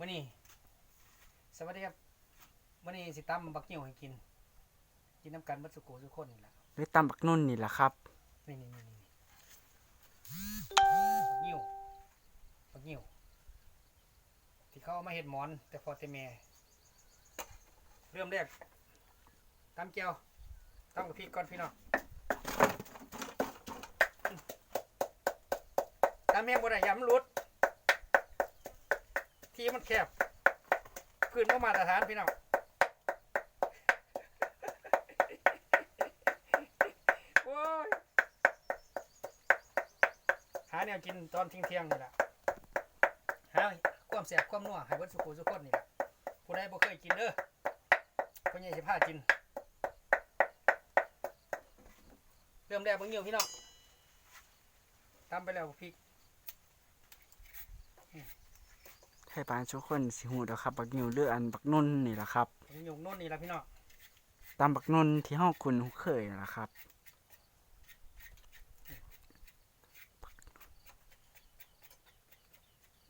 มื้อนี้สวัสดีครับมื้อนี้สิตำบักเหี่ยวให้กิน กินน้ำกันเบัดสุโขสุกคนนี่ล่ะหรือตำบักนุ่นนี่แหละครับ นี่นี่นี่นี่บักเหี่ยวบักเหี่ยวที่เขาเอามาเฮ็ดหมอน แต่พอแต่แม่เริ่มแรกตำแก้วตำกับพริกก่อนพี่น้องตำแม่บ่ได้ยำรุด ที่มันแคบพื้นก็มาตรฐานพี่น้องโอ้ยหาแนวกินตอนเที่ยงเที่ยงนี่แหละหาความแสบความนัวให้เบิดสุขุสุขคนนี่แหละผู้ใดบ่เคยกินเด้อคนใหญ่สิพากิน เริ่มแรกเบิ่งเหี่ยวพี่น้องตามไปแล้วพริก ให้ปานทุกคนสิหูเด้อครับ บักนิวหรืออันบักนุ่นนี่แหละครับเหี่ยวโน่นนี่ละพี่น้องตำบักนุ่นที่เฮาคุ้นเคยนั่นล่ะครับ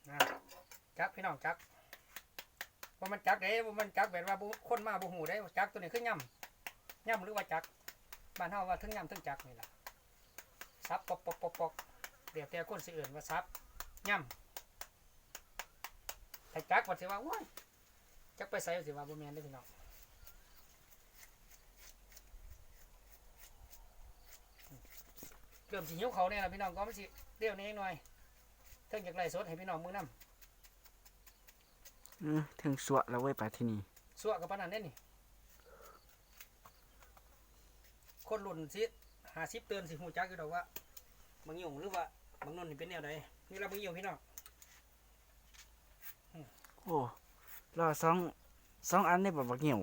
นะจักพี่น้องจักว่ามันจักเด้ว่ามันจักแบบว่าบุคนมาบ่หูได้ว่าจักตัวนี้คือย่ำย่ำหรือว่าจักบ้านเฮาว่าทั้งย่ำทั้งจักนี่ล่ะซับปอกปอกปอกปอกเดี๋ยวแต่คนสิเอื่นว่าซับย่ำ ถ้าจักว่าสิว่าโอ้ยจักไปใส่สิว่าบ่แม่นเด้อพี่น้องเริ่มสิหิวเขาเนี่ยล่ะพี่น้องก็มันสิเดี๋ยวนี้หน่อยเทิงจากไล่สดให้พี่น้องมื้อนำอือถึงสวะแล้วเว้ยไปที่นี่สัวกับปานนันเด้นี่ คนรุ่นสิหาสิบเตือนสิหูจักอยู่ดอกว่าบางหยงหรือว่าบางนนนี่เป็นแนวใดนี่เราบางหยงพี่น้อง โอ้รอสองสองอันได้บ่บักนิว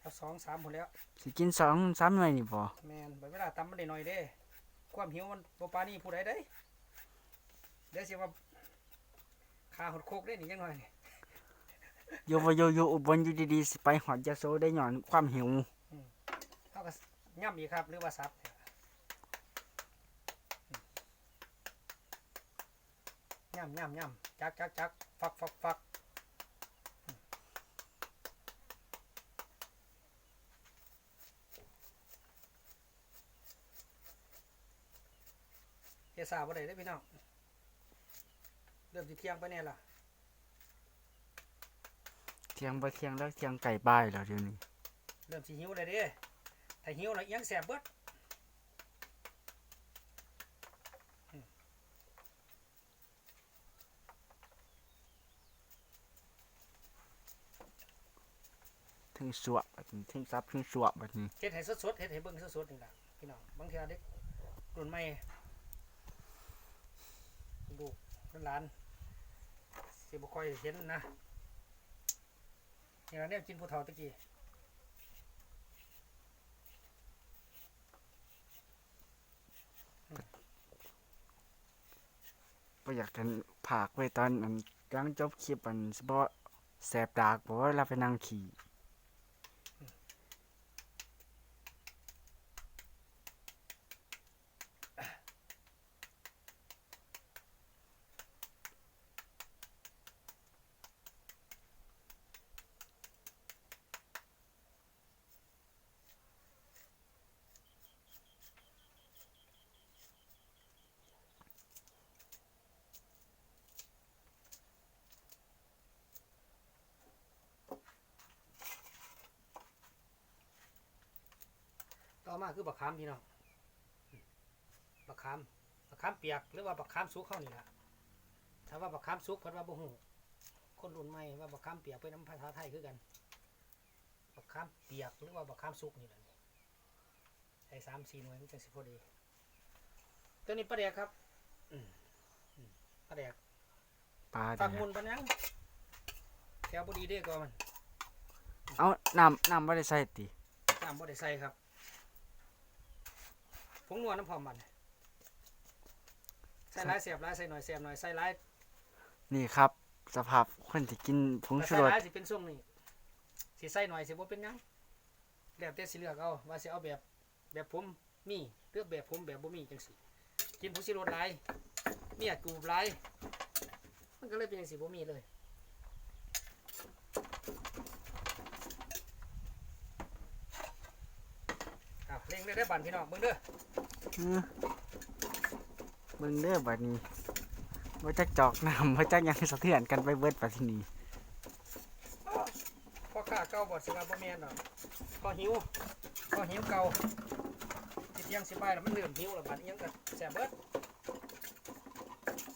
เอาสองสามคนแล้ว สิกินสองสามหน่วยนี่บ่แมนเวลาตำมันได้หน่อยเด้ ความหิวมันบ่ปานนี่ผู้ใดได้ เดี๋ยวสิว่าขาหดโคกได้นี่ยังหน่อยนี่โยบ่โยโยอุบลอยู่ดีๆสิไปหอดยาโซได้หย่อนความหิวเท่ากับย่ำอีกครับ หรือว่าซับย่ำย่ำย่ำจักจักจักฟักฟักฟัก เฮ็ดสาบ่ได้เด้อพี่น้องเริ่มสิเที่ยงไปแน่ล่ะเที่ยงบ่เที่ยงแล้วเที่ยงไก่บ้ายแล้วเดี๋ยวนี้เริ่มสิหิวเลยเด้ถ้าหิวแล้วอิหยังแสบเบิดถึงสวะบัดนี้ถึงซับถึงสวะบัดนี้ เฮ็ดให้สดๆเฮ็ดให้เบิ่งสดๆนี่ล่ะพี่น้องบางเทื่อเด็กรุ่นใหม่ ลูกหลานสิบค่อยเห็นนะนี่ล่ะเนี่ยกินผู้เฒ่าตะกี้บ่อยากกันผากไว้ตอนอันกลางจบคลิปอันสิบ่แสบดากบ่ว่าเราไปนั่งขี่ ต่อมาคือบักขามพี่น้องบักขามบักขามเปียกหรือว่าบักขามสุกเข้านี่ล่ะถ้าว่าบักขามสุกเพิ่นว่าบ่ฮู้คนรุ่นใหม่ว่าบักขามเปียกเป็นน้ำภาษาไทยคือกันบักขามเปียกหรือว่าบักขามสุกนี่แหละนี่ใส่สามสี่หน่วยมันจังสิพอดีตัวนี้ปลาแดกครับอืมอืมปลาแดกปลาฝักแดมุกนปะนังแถวบดีเด้อก่อนมันเอาน้ำน้ำบ่ได้ใส่ติน้ำบ่ได้ใส่ครับ ผงนวลน้ำพร้อมมันใส่หลายเสียบหลายใส่หน่อยเสียบหน่อยใส่หลายนี่ครับ สภาพคนที่กินผงแต่ชูใส่รสหลายสิเป็นช่วงนี้สิใส่หน่อยสิบ่เป็นหยังแล้วแต่สิเลือกเอาว่าสิเอาแบบแบบผมมีหรือแบบผมแบบบ่มีจังซี่กินผงสิรสหลายเมียกูหลายมันก็เลยเป็นจังซี่บ่มีเลย เร่งเลยได้อบันพี่น้องเบิ่งเด้อเออเบิ่งเด้อบัดนี้บ่จักจอกน้ำบ่จักหยังสะเทือนกันไปเบิดบัดทีนี้พ่อข้าเก่าบ่สิว่าบ่แม่นดอกพอหิวพอหิวเก่าสิเที่ยงสิบ่ายแล้วมันเริ่มหิวแล้วบัดอิหยังก็แซ่บเบิด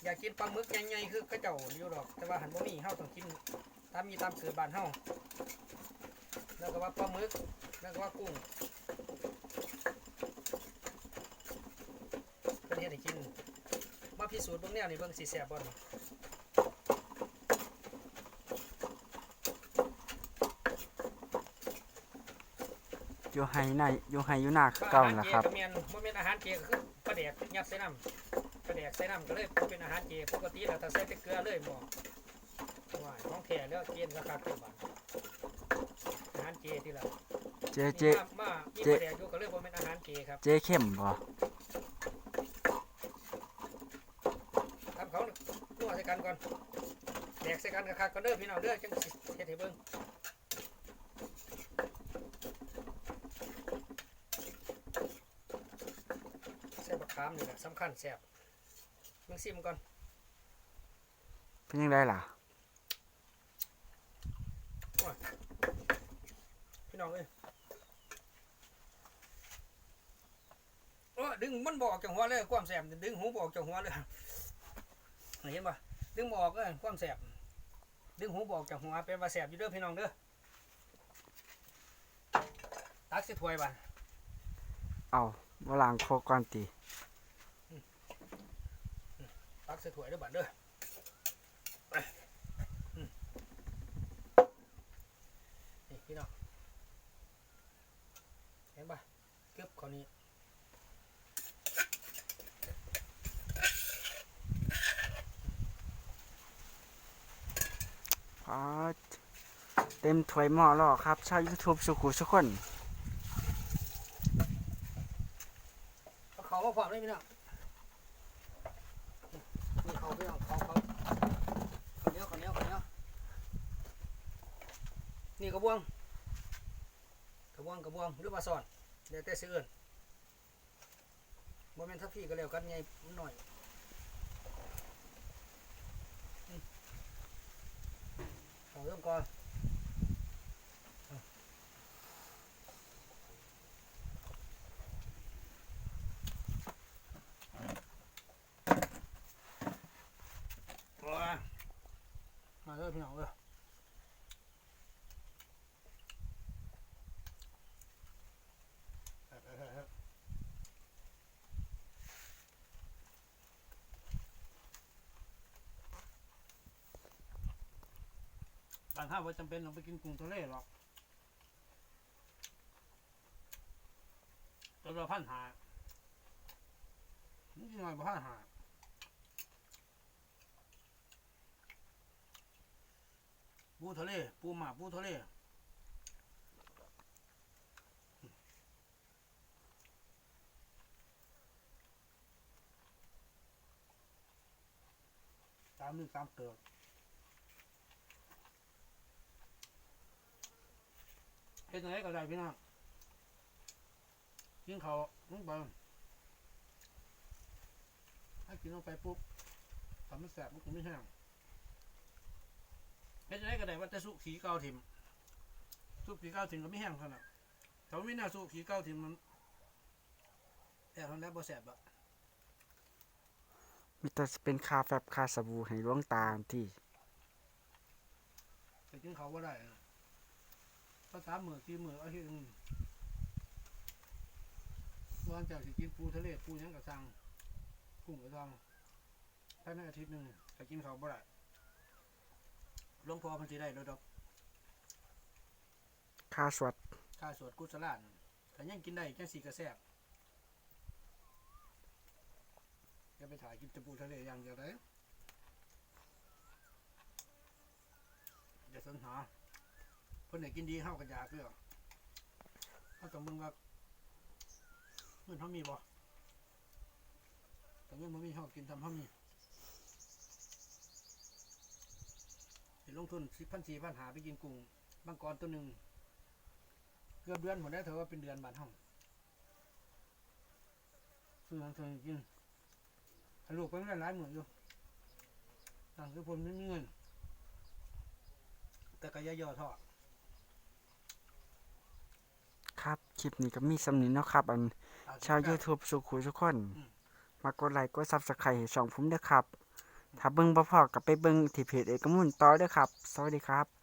อยากกินปลาหมึกใหญ่ๆคือเขาเจ้าอยู่ดอก แต่ว่าหันบ่มีเฮาต้องกินตามมีตามเกิดบ้านเฮาแล้วก็ว่าปลาหมึกแล้วก็ว่ากุ้งเพิ่นเฮ็ดให้ กิน มาพิสูจน์เบิ่งแนวนี่เบิ่งสิแซ่บบ่นี่อยู่ไห้ในอยู่ไห้อยู่หน้าคือเก่านั่นล่ะครับอาหารเจก็แม่นบ่แม่นอาหารเจก็คือปลาแดกยัดใส่น้ำปลาแดกใส่น้ำก็เลยบ่เป็นอาหารเจปกติแล้วถ้าใส่แต่เกลือเลยบ่ว้ายของแท้แล้วเจนราคาเท่าบาทอาหารเจที่ละเจเจนี่มามามีเจปลาแดกอยู่ก็เลยบ่แม่นอาหารเจครับเจเข้มบ่ ทำเขานัวใส่กันก่อน กใส่กันคักก่อนเด้อพี่น้องเด้อจังสิเฮ็ดให้เบิ่งแซ่บบักขามนี่แหละสำคัญแซ่บมึงซิมก่อนเป็นยังไงล่ะพี่น้องเอ้ยโอ้ดึงมันบอกจากหัวเลยความแสบดึงหูบอกจากหัวเลยเห็นปะดึงบอกเลยความแสบ ดึงหูบอกจากหัวเป็นว่าแสบอยู่เด้อพี่น้องเด้อตักสิถ้วยบ้านเอาบ่ล้างโคกก่อนติตักสิถ้วยเด้อบ้านเด้อไปอืมนี่พี่น้องเห็นปะเก็บคน นี้อ๋อเต็มถ้วยหม้อแล้วครับชาว YouTube สุขุทุกคนเอาเขามาพร้อมเลยพี่น้องนี่เขาพี่น้องเขาเขาเขาเนี้ยเขาเนี้ยเขาเนี้ยนี่กระบวงกระบวงกระบวงหรือว่าสอนเดี๋ยวแต่ซื้ออื่นโมเมนต์ทัพพี่ก็แล้วกันไงหน่อยอืม เอาเริ่มก่อนมามาเด้อพี่น้องเด้อเอาเอาเอาเอาบางข้าวว่าจำเป็นต้องไปกินกุ้งทะเลหรอกตัวละพันหานี่หน่อยบ่พันหาปูทะเล ปูหมาปูทะเลตามนึกตามเกิด ฮ็ดยังไงก็ได้พี่น้องกินเขาวลงไปถ้ากินลงไปปุ๊บทำมันแสบมันก็ไม่แห้งเฮ็ดจังไดก็ได้ว่าแต่สุขีเก่าถิ่มสุขีเก่าถิ่มก็ไม่แห้งขนาดถ้าไม่น่าสุขีเก่าถิ่มมันแต่ทำได้บ่แสบอะมีแต่สิเป็นคาแฟบคาสบู่ให้หลวงตาที่แต่กินเขาบ่ได้ อะก็สามมื้อสี่มื้ออาทิตย์หนึงวันจากสิกินปูทะเลปูหยังก็สั่งกุ้งก็สั่งภายในอาทิตย์หนึงแต่กินเขาบ่ได้หลวงพ่อมันสิได้แล้วดอกคาสวดข้าสวดกุศลานถ้ายังกินได้จังสีกระแซบอย่าไปถ่ายกินแตะปูทะเลอย่างเดียวเลยอย่าสนหา เพิ่นไหนกินดีเข้ากันยากเด้อเขาต้องมึงว่าเงินเขามีบ่แต่เงินมันมีเขากินทำเขามีเห็นลงทุนสิพันสี่พันหาไปกินกุ้งบางกรตัวหนึ่งเกือบเดือนหมดแล้วเธอะว่าเป็นเดือนบาทห้องคือทางเธอกินหลูกไปไม่หลายหมื่นอยู่ต่างคือผมไม่มีเงิน แต่ก็ย่าย่อท้อ ครับคลิปนี้ก็มีสำนี้เนาะครับ อันเอชาวสิครับ YouTube สุขุทุกคนอืมมากดไลค์กด Subscribe ให้ช่องผมเด้อครับ ถ้าเบิ่งบ่พอก็ไปเบิ่งที่เพจเอกมุนต่อเด้อครับ สวัสดีครับ